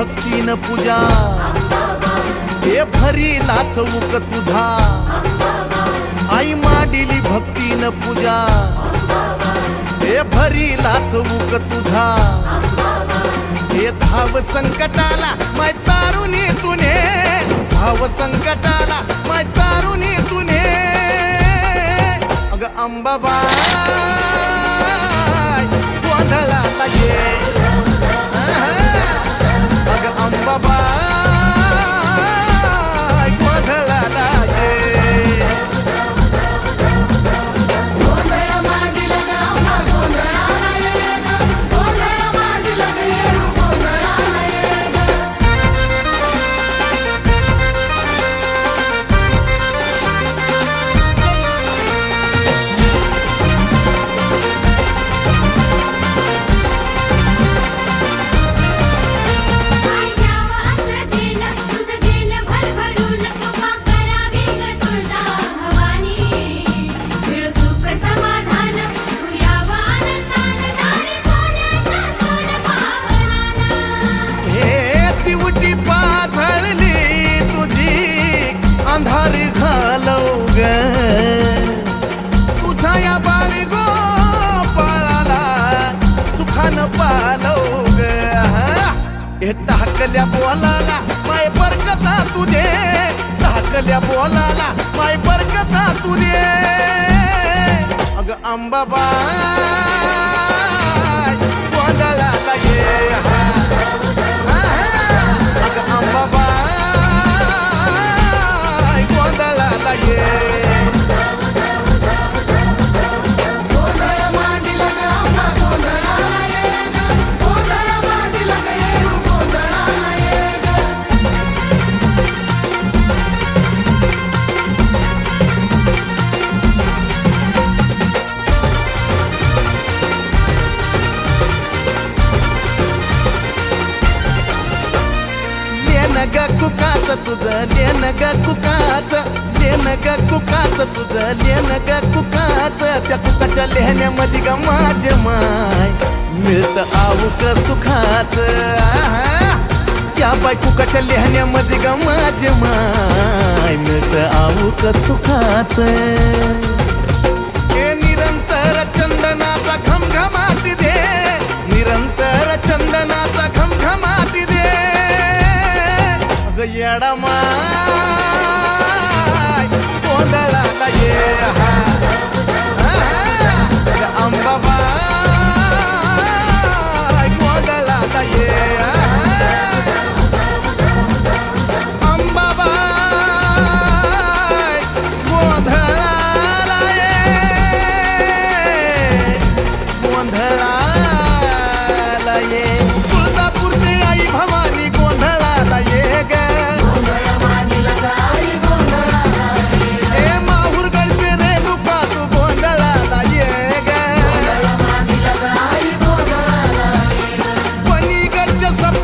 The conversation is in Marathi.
भक्तीन पूजा. हे भरी लाचवूक तुझा. आई माडिली भक्तीन पूजा. हे भरी लाचवूक तुझा. हे धाव संकटाला माय तारुणी तुने धाव संकटाला माय तारुणी तुने अग अंबाबाई गोंधळाला ये. हे टाकल्या बोलाला माय बरकता तुझे टाकल्या बोलाला माय बरकता तुझे अग अंबाबा. ग कुकाच तुझं लेन ग कुकाच लेन ग कुकाच तुझं लेन ग कुकाच. त्या कुकाच्या लेहण्यामध्ये ग माझे माय मिळत आऊक सुखाच. त्या बाय कुकाच्या लेहण्यामध्ये ग माझे माय मिळत आऊक सुखाच. अग येडा माय just a